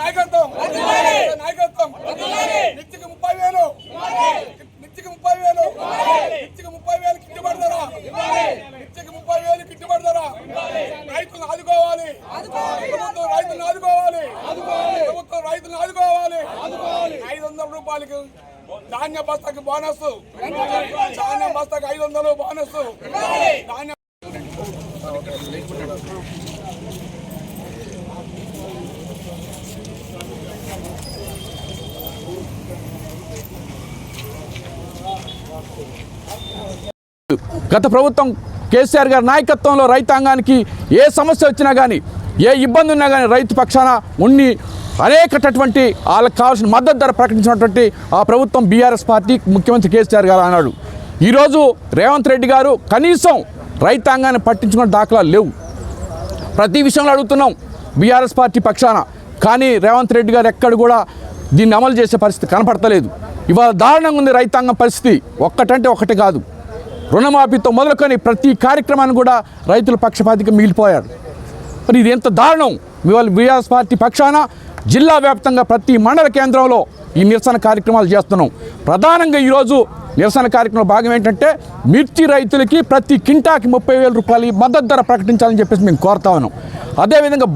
నాయకత్వం నాయకత్వం నిత్యకి ముప్పై వేలు నిత్యకి ముప్పై వేలు నిత్యకి ముప్పై వేలు గిట్టుబాటు ధర నిత్యకి ముప్పై వేలు గిట్టుబాటు ధర రైతులను ఆదుకోవాలి. ప్రభుత్వం రైతులను ఆదుకోవాలి. ప్రభుత్వం రైతులను ఆదుకోవాలి. ఐదు వందల రూపాయలకి ధాన్య బస్తాకి బోనస్. ధాన్య బస్తాకి ఐదు వందలు బోనస్ ధాన్య గత ప్రభుత్వం కేసీఆర్ గారి నాయకత్వంలో రైతాంగానికి ఏ సమస్య వచ్చినా కానీ ఏ ఇబ్బంది ఉన్నా కానీ రైతు పక్షాన ఉండి అనేకటటువంటి వాళ్ళకి కావాల్సిన మద్దతు ధర ప్రకటించినటువంటి ఆ ప్రభుత్వం బీఆర్ఎస్ పార్టీ ముఖ్యమంత్రి కేసీఆర్ గారు అన్నాడు. ఈరోజు రేవంత్ రెడ్డి గారు కనీసం రైతాంగాన్ని పట్టించుకున్న దాఖలాలు లేవు. ప్రతి విషయంలో అడుగుతున్నాం బీఆర్ఎస్ పార్టీ పక్షాన. కానీ రేవంత్ రెడ్డి గారు ఎక్కడ కూడా దీన్ని అమలు చేసే పరిస్థితి కనపడతలేదు. ఇవాళ దారుణంగా ఉంది రైతాంగం పరిస్థితి. ఒక్కటంటే ఒకటి కాదు. రుణమాఫీతో మొదలుకొని ప్రతి కార్యక్రమాన్ని కూడా రైతుల పక్షపాతిగా మిగిలిపోయారు. మరి ఇది ఎంత దారుణం. ఇవాళ బీఆర్ఎస్ పార్టీ పక్షాన జిల్లా వ్యాప్తంగా ప్రతి మండల కేంద్రంలో ఈ నిరసన కార్యక్రమాలు చేస్తున్నాం. ప్రధానంగా ఈరోజు నిరసన కార్యక్రమంలో భాగం ఏంటంటే మిర్చి రైతులకి ప్రతి కింటాకి ముప్పై వేల రూపాయలు మద్దతు ధర ప్రకటించాలని చెప్పేసి మేము కోరుతా ఉన్నాం. అదేవిధంగా